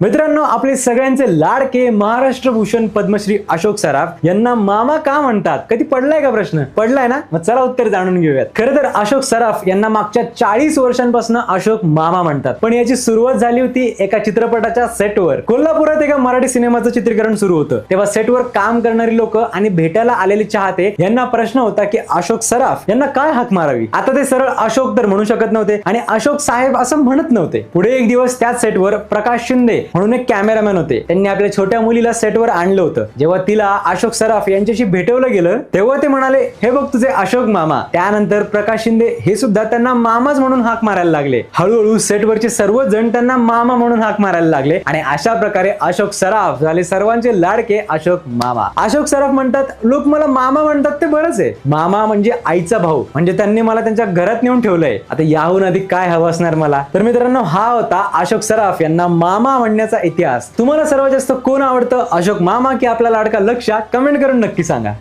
मित्रांनो आपले सगळ्यांचे लाडके महाराष्ट्र भूषण पद्मश्री अशोक सराफ यांना मामा का म्हणतात? कधी पडलाय का प्रश्न? पडलाय ना? मग चला उत्तर जाणून घेऊयात. खरं तर अशोक सराफ यांना मागच्या चाळीस वर्षांपासून अशोक मामा म्हणतात. पण याची सुरुवात झाली होती एका चित्रपटाच्या सेटवर कोल्हापुरात एका मराठी सिनेमाचं चित्रीकरण सुरू होतं. तेव्हा सेटवर काम करणारी लोक आणि भेटायला आलेले चाहते यांना प्रश्न होता की अशोक सराफ यांना काय हाक मारावी? आता ते सरळ अशोक तर म्हणू शकत नव्हते आणि अशोक साहेब असं म्हणत नव्हते. पुढे एक दिवस त्याच सेटवर प्रकाश शिंदे म्हणून एक कॅमेरामॅन होते. त्यांनी आपल्या छोट्या मुलीला सेटवर आणलं होतं. जेव्हा तिला अशोक सराफ यांच्याशी भेटवलं गेलं तेव्हा ते म्हणाले हे बघ तुझे अशोक मामा. त्यानंतर प्रकाश शिंदे हे सुद्धा त्यांना मामाच म्हणून हाक मारायला लागले. हळूहळू सेटवरचे सर्व जण त्यांना मामा म्हणून हाक मारायला लागले आणि अशा प्रकारे अशोक सराफ झाले सर्वांचे लाडके अशोक मामा. अशोक सराफ म्हणतात लोक मला मामा म्हणतात ते बरंच आहे. मामा म्हणजे आईचा भाऊ. म्हणजे त्यांनी मला त्यांच्या घरात नेऊन ठेवलंय. आता याहून अधिक काय हवं असणार मला? तर मित्रांनो हा होता अशोक सराफ यांना मामा म्हणण्याचा इतिहास. तुम्हाला सर्वात जास्त कोण आवडतं? अशोक मामा की आपला लाडका लक्ष कमेंट करून नक्की सांगा.